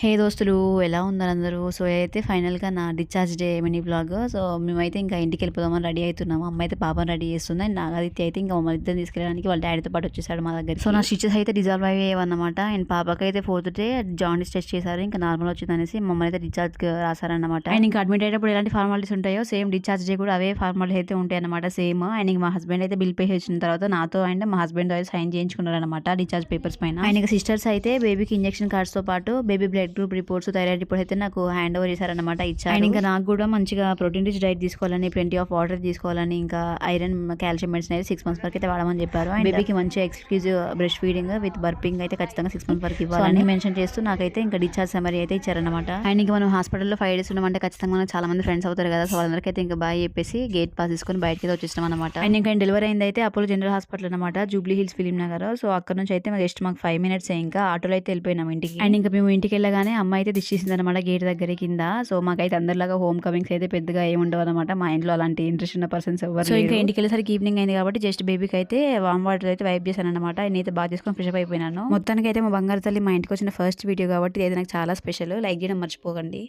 హే దోస్తులు ఎలా ఉన్నారు అందరూ? సో అయితే ఫైనల్గా నా discharge day mini blog. So మేమైతే ఇంకా ఇంటికి వెళ్ళిపోదామని రెడీ అవుతున్నాము. అమ్మ అయితే పాపని రెడీ చేస్తుంది. అండ్ నాగదిత్య అయితే ఇంకా మమ్మల్ని ఇద్దరు తీసుకెళ్ళడానికి వాళ్ళ డాడీతో పాటు వచ్చేసాడు మా దగ్గర సో నా స్టిచెస్ అయితే డిజాల్వ్ అయ్యేవన్నమాట. అండ్ పాపకి అయితే ఫోర్త్ డే జాయింట్ టెస్ట్ చేశారు. ఇంకా నార్మల్ వచ్చింది అనేసి మమ్మల్ని అయితే డిశ్చార్జ్ రాశారన్నమాట. అండ్ ఇంకా అడ్మిట్ అయ్యేటప్పుడు ఎలాంటి ఫార్మాలిటీస్ ఉంటాయో సేమ్ డిశ్చార్జ్ డే కూడా అవే ఫార్మాలిటీస్ అయితే ఉంటాయి అనమాట సేమ్. అండ్ ఇంకా మా హస్బెండ్ అయితే బిల్ పే చేసిన తర్వాత నాతో అండ్ మా హస్బెండ్ అయితే సైన్ చేయించుకున్నారు అనమాట డిశ్చార్జ్ పేపర్స్ పైన. అండ్ ఇంకా సిస్టర్స్ అయితే బేబీకి ఇంజెక్షన్ కార్డ్స్తో పాటు baby blood group reports thyroid report అయితే నాకు హ్యాండ్ ఓవర్ చేశారనమాట ఇచ్చారు. అండ్ ఇంకా నాకు కూడా మంచిగా ప్రోటీన్ రిచ్ డైట్ తీసుకోవాలని ప్lenty ఆఫ్ వాటర్ తీసుకోవాలని ఇంకా ఐరన్ కాల్షియం మెడిసిన్ అయితే సిక్స్ మంత్స్ వరకు అయితే వాడమని చెప్పారు. అండ్ బేబీకి మంచి exclusive breast feeding with burping అయితే ఖచ్చితంగా సిక్స్ మంత్స్ వరకు ఇవ్వాలని మెన్షన్ చేస్తూ నాకైతే ఇంకా డిశ్చార్జ్ సమరీ అయితే ఇచ్చారనమాట అండ్ ఇంకా మనం హాస్పిటల్లో ఫైవ్ డేస్ ఉన్నామంటే ఖచ్చితంగా మనకు చాలా మంది ఫ్రెండ్స్ అవుతారు కదా సో వాళ్ళందరికీ అయితే ఇంకా బాయ్ చెప్పేసి గేట్ పాస్ తీసుకొని బయటకి అయితే వచ్చేసాం అనమాట అండ్ ఇంకా డెలివరీ అయింది అయితే అపోలో జనరల్ హాస్పిటల్ అనమాట జూబ్లీ హిల్స్ ఫిలిం నగర్ సో అక్కడ నుంచి అయితే జస్ట్ మాకు ఫైవ్ మినిట్స్ ఇంకా ఆటోలో అయితే వెళ్ళిపోయినాం ఇంటికి. అండ్ ఇంకా మేము ఇంటికి వెళ్ళగానే అమ్మ అయితే దిష్ చేసింది అనమాట గేట్ దగ్గర కింద. సో మాకైతే అందరిలాగా హోమ్ కమింగ్స్ అయితే పెద్దగా ఏమి ఉండవు అనమాట మా ఇంట్లో అలాంటి ఇంట్రెస్ట్ ఉన్న పర్సన్స్ ఎవరు సో ఇంకా ఇంటికి వెళ్ళేసరికి ఈవినింగ్ అయింది కాబట్టి జస్ట్ బేబీకి అయితే వామ్ వాటర్ అయితే వైప్ చేశాను అనమాట నేనైతే బాగా చేసుకొని ఫ్రెష్ అప్ అయిపోయినాను. మొత్తానికి అయితే మా బంగారు తల్లి మా ఇంటికి వచ్చిన ఫస్ట్ వీడియో కాబట్టి ఇది నాకు చాలా స్పెషల్ లైక్ చేయడం మర్చిపోకండి.